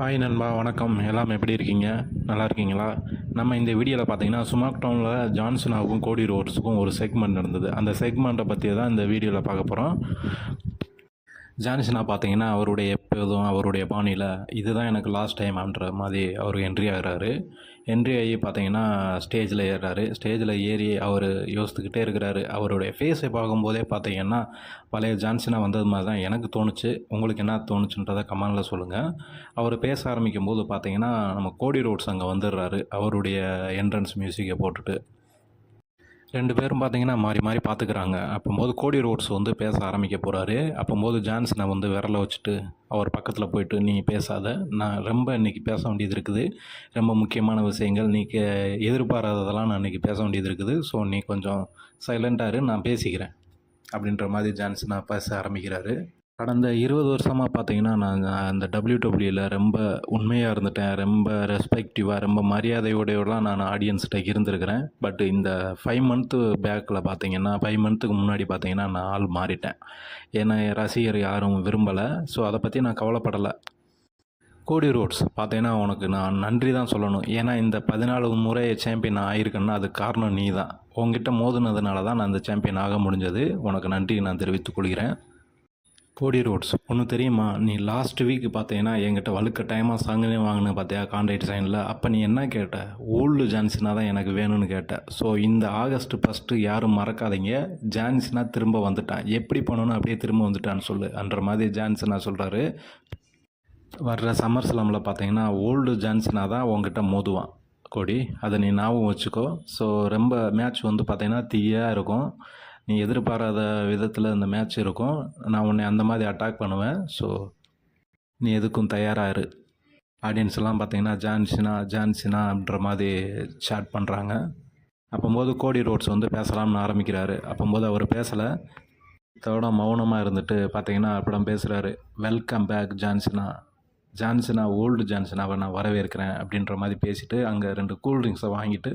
Hi நண்பா வணக்கம். எல்லாம் எப்படி இருக்கீங்க? நல்லா இருக்கீங்களா? நம்ம இந்த வீடியோவில் பார்த்தீங்கன்னா சுமாக் டவுனில் ஜான்சனாவுக்கும் கோடி ரோட்ஸுக்கும் ஒரு செக்மெண்ட் நடந்தது. அந்த செக்மெண்ட்டை பற்றி தான் இந்த வீடியோவில் பார்க்க போகிறோம் ஜான்சனா பார்த்தீங்கன்னா அவருடைய எப்போதும் அவருடைய பாணியில் இதுதான் எனக்கு லாஸ்ட் டைம்ன்ற மாதிரி அவர் என்ட்ரி ஆகிறாரு. என்ட்ரி ஆகி பார்த்தீங்கன்னா ஸ்டேஜில் ஏறுறாரு. ஸ்டேஜில் ஏறி அவர் யோசித்துக்கிட்டே இருக்கிறாரு. அவருடைய ஃபேஸை பார்க்கும்போதே பார்த்தீங்கன்னா பழைய ஜான்சனா வந்தது மாதிரி தான் எனக்கு தோணுச்சு. உங்களுக்கு என்ன தோணுச்சுன்றதை கமெண்டில் சொல்லுங்கள் அவர் பேச ஆரம்பிக்கும் போது பார்த்தீங்கன்னா நம்ம கோடி ரோட்ஸ் அங்கே வந்துடுறாரு. அவருடைய என்ட்ரன்ஸ் மியூசிக்கை போட்டுட்டு. ரெண்டு பேரும் பார்த்தீங்கன்னா மாறி மாறி பார்த்துக்கிறாங்க அப்போம்போது கோடி ரோட்ஸ் வந்து பேச ஆரம்பிக்க போகிறாரு அப்போம்போது ஜான்சனை வந்து விரல வச்சுட்டு அவர் பக்கத்தில் போயிட்டு நீ பேசாத. நான் ரொம்ப இன்றைக்கி பேச வேண்டியது இருக்குது. ரொம்ப முக்கியமான விஷயங்கள் நீ எதிர்பாராததெல்லாம் நான் இன்றைக்கி பேச வேண்டியது இருக்குது. ஸோ நீ கொஞ்சம் சைலண்ட்டாக இரு. நான் பேசிக்கிறேன். அப்படின்ற மாதிரி ஜான்சனை பேச ஆரம்பிக்கிறாரு. கடந்த இருபது வருஷமாக பார்த்தீங்கன்னா நான் அந்த டபிள்யூடபிள்யூவில் ரொம்ப உண்மையாக இருந்துட்டேன். ரொம்ப ரெஸ்பெக்டிவாக ரொம்ப மரியாதையோடையோடலாம் நான் ஆடியன்ஸ்கிட்ட இருந்திருக்கிறேன். பட் இந்த ஃபைவ் மந்த்து பேக்கில் பார்த்தீங்கன்னா ஃபைவ் மந்த்துக்கு முன்னாடி பார்த்தீங்கன்னா நான் ஆள் மாறிட்டேன். ஏன்னா என் ரசிகர் யாரும் விரும்பலை. ஸோ அதை பற்றி நான் கவலைப்படலை. கோடி ரோட்ஸ் பார்த்தீங்கன்னா உனக்கு நான் நன்றி தான் சொல்லணும். ஏன்னா இந்த பதினாலு முறை சாம்பியன் நான் ஆயிருக்கேன்னா அதுக்கு காரணம் நீ தான் உங்ககிட்ட மோதினதுனால தான் நான் இந்த சாம்பியன் ஆக முடிஞ்சது. உனக்கு நன்றி நான் தெரிவித்துக் கொள்கிறேன். கோடி ரோட்ஸ் ஒன்று தெரியுமா? நீ லாஸ்ட் வீக் பார்த்தீங்கன்னா என்கிட்ட வழுக்க டைமாக சங்கனே வாங்கினு பார்த்தியா கான்ட்ராக்ட் சைனில் அப்போ நீ என்ன கேட்ட? ஓல்டு ஜான்சினா தான் எனக்கு வேணும்னு கேட்ட. ஸோ இந்த ஆகஸ்ட் ஃபஸ்ட்டு யாரும் மறக்காதீங்க. ஜான்சினா திரும்ப வந்துட்டான். எப்படி பண்ணணும் அப்படியே திரும்ப வந்துட்டான்னு சொல்லு. அன்ற மாதிரி ஜான்சினா சொல்கிறாரு வர்ற சம்மர் ஸ்லாமில் பார்த்தீங்கன்னா ஓல்டு ஜான்சினா தான் உங்ககிட்ட மோதுவான். கோடி அதை நீ ஞாபகம் வச்சுக்கோ. ஸோ ரொம்ப மேட்ச் வந்து பார்த்தீங்கன்னா தீயாக இருக்கும். நீ எதிர்பாராத விதத்தில் இந்த மேட்ச் இருக்கும். நான் உன்னை அந்த மாதிரி அட்டாக் பண்ணுவேன். ஸோ நீ எதுக்கும் தயாராக இரு. ஆடியன்ஸ் பார்த்தீங்கன்னா ஜான்சினா ஜான்சினா அப்படின்ற மாதிரி சாட் பண்ணுறாங்க அப்போம்போது கோடி ரோட்ஸ் வந்து பேசலாம்னு ஆரம்பிக்கிறாரு. அப்போம்போது அவர் பேசலை. தோட மௌனமாக இருந்துட்டு பார்த்தீங்கன்னா அப்படம் பேசுகிறாரு welcome back John Cena John Cena old ஜான்சனாவை நான் வரவேற்கிறேன் அப்படின்ற மாதிரி பேசிவிட்டு அங்கே ரெண்டு கூல் ட்ரிங்க்ஸை வாங்கிட்டு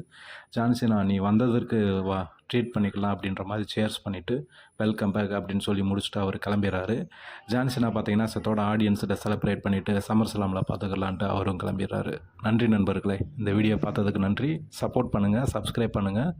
ஜான்சினா நீ வந்ததற்கு வா. ட்ரீட் பண்ணிக்கலாம் அப்படின்ற மாதிரி சேர்ஸ் பண்ணிவிட்டு வெல்கம் பேக் அப்படின்னு சொல்லி முடிச்சுட்டு அவர் கிளம்பிடுறாரு ஜான்சனா பார்த்தீங்கன்னா சத்தோட ஆடியன்ஸ்கிட்ட செலிப்ரேட் பண்ணிவிட்டு சம்மர் சலாமில் பார்த்துக்கலான்ட்டு அவரும் கிளம்பிடுறாரு நன்றி நண்பர்களே. இந்த வீடியோ பார்த்ததுக்கு நன்றி. சப்போர்ட் பண்ணுங்கள் சப்ஸ்கிரைப் பண்ணுங்கள்